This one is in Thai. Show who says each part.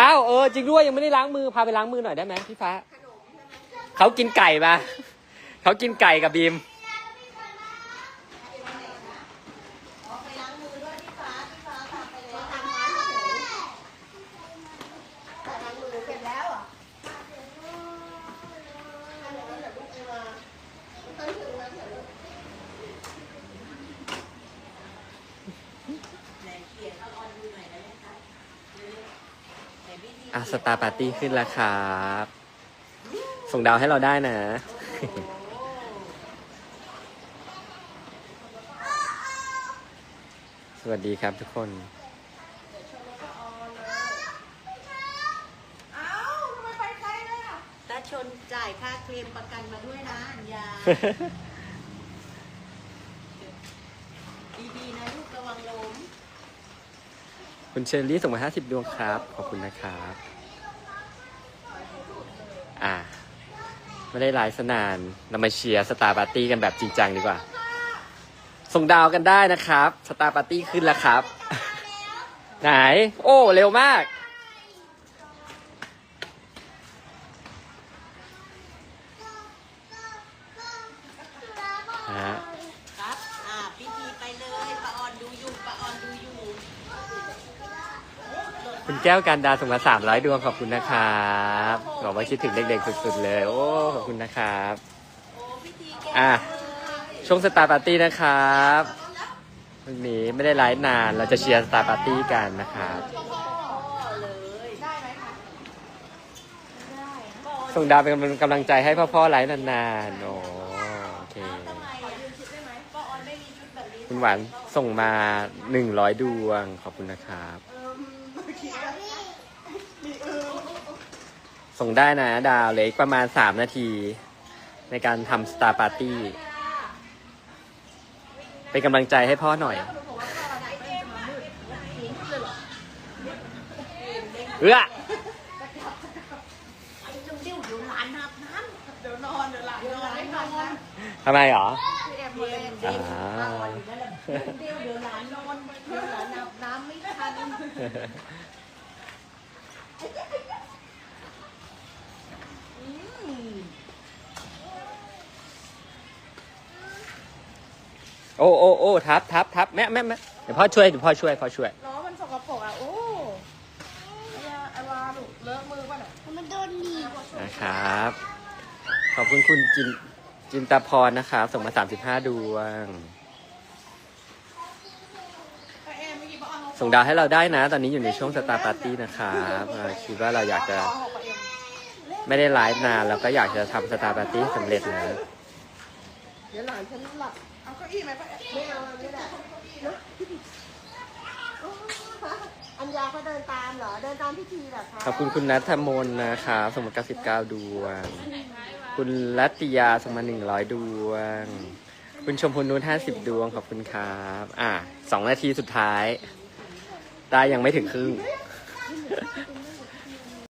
Speaker 1: อ้าวเออจริงด้วยยังไม่ได้ล้างมือพาไปล้างมือหน่อยได้ไหมพี่ฟ้าเขากินไก่มาเขากินไก่กับบีม
Speaker 2: ไปล้างมือด้วยพี่ฟ้าพี่ฟ้าพาไปเลยทำมาเฉยแต่ล้างมือเสร็จแล้วอะอันนี้เดี๋ยวลูกเอามาต้นถึงแล้วเถอะลูก
Speaker 1: อะสตาร์ปาร์ตี้ขึ้นแล้วครับ ส่งดาวให้เราได้นะ สวัสดีครับทุกคน
Speaker 2: เอ้าทำไมไปไกลเลยอะตาชนจ่ายค่าเคลมประกันมาด้วยนะอัญญาดีๆนะลูกระวังล้ม
Speaker 1: คุณเชอรี่ส่งมาสิบดวงครับ ขอบคุณนะครับ อ่า ไม่ได้ไลฟ์สนาน เรามาเชียร์สตาร์ปาร์ตี้กันแบบจริงจังดีกว่า ส่งดาวกันได้นะครับ สตาร์ปาร์ตี้ขึ้นแล้วครับ ไหน โอ้ เร็วมาก ฮะ
Speaker 2: ครับ อ่าพิธีไปเลยปะออนดูอยู่ปะออนดูอยู่
Speaker 1: คุณแก้วการดาส่งมา300ดวงขอบคุณนะครับบอกว่าคิดถึงเด็กๆสุดๆเลย โอ้ขอบคุณนะครับ
Speaker 2: อะ
Speaker 1: ช่วงสตาร์ปาร์ตี้นะครับวันนี้ไม่ได้ไลฟ์นานเราจะเชียร์สตาร์ปาร์ตี้กันนะครับส่งดาวเป็นกำลังใจให้พ่อๆไลฟ์นานๆโอเค
Speaker 2: ทำไมอะยืมชุดได้ไหมปะออนไม่มีชุดแบบนี้
Speaker 1: คุณหนส่งมา100ดวงขอบคุณนะครับ
Speaker 2: เออเมื่อกี้อะมีเออ
Speaker 1: ส่งได้นะดาวเหลยประมาณ3นาที ในการทำสตาร์ปาร์ตี้เป็นกำลังใจให้พ่อหน่อย เอื้อ
Speaker 2: ไอ้จุงดิ้วเดี๋ยวหลานเหลานนอนไม่นอนนะ
Speaker 1: ทำไมหรอ
Speaker 2: อ่าเดี๋ยวเดี๋ยวหลานนอนเดี๋ยวหลานนับน้ำไม่ทัน
Speaker 1: โอ้โอ้โอ้ทับทับทับแม่แม่แม่เดี๋ยวพ่อช่วยเดี๋ยวพ่อช่วยพ่อช่วย
Speaker 3: ล้อมันสกปรกอะ โอ้ไอ้ยาไอ้วาลูกเลอะมือป่ะเนี่ย
Speaker 2: มันโดนหนีบ
Speaker 1: นะครับ ขอบคุณคุณจินจินตาพรนะครับส่งมา 35 ดวง
Speaker 3: ไอ้แอมเมื่อกี้ป้าออนเขา
Speaker 1: ส่งดาวให้เราได้นะ ตอนนี้อยู่ในช่วงสตาร์ปาร์ตี้นะครับเอ่อคิดว่าเราอยากจะ
Speaker 3: เอาของป้าเอ็ม
Speaker 1: ไม่ได้ไลฟ์นานเราก็อยากจะทำสตาร์ปาร์ตี้สำเร็จนะ
Speaker 2: เดี๋ยวหลานฉันหลับ
Speaker 3: เอาเก้าอี้ไหมป้าเอ็ม
Speaker 2: ไม่เอาไม่ได้อัญญาเขาเดินตามเหรอ เดินตามพิธีเหรอคะ
Speaker 1: ขอบคุณคุณนัทมนต์นะครับส่งมา99 ดวง คุณรัตติยาส่งมา100ดวง คุณชมพูนุช50ดวงขอบคุณครับ อะสองนาทีสุดท้าย ได้ยังไม่ถึงครึ่ง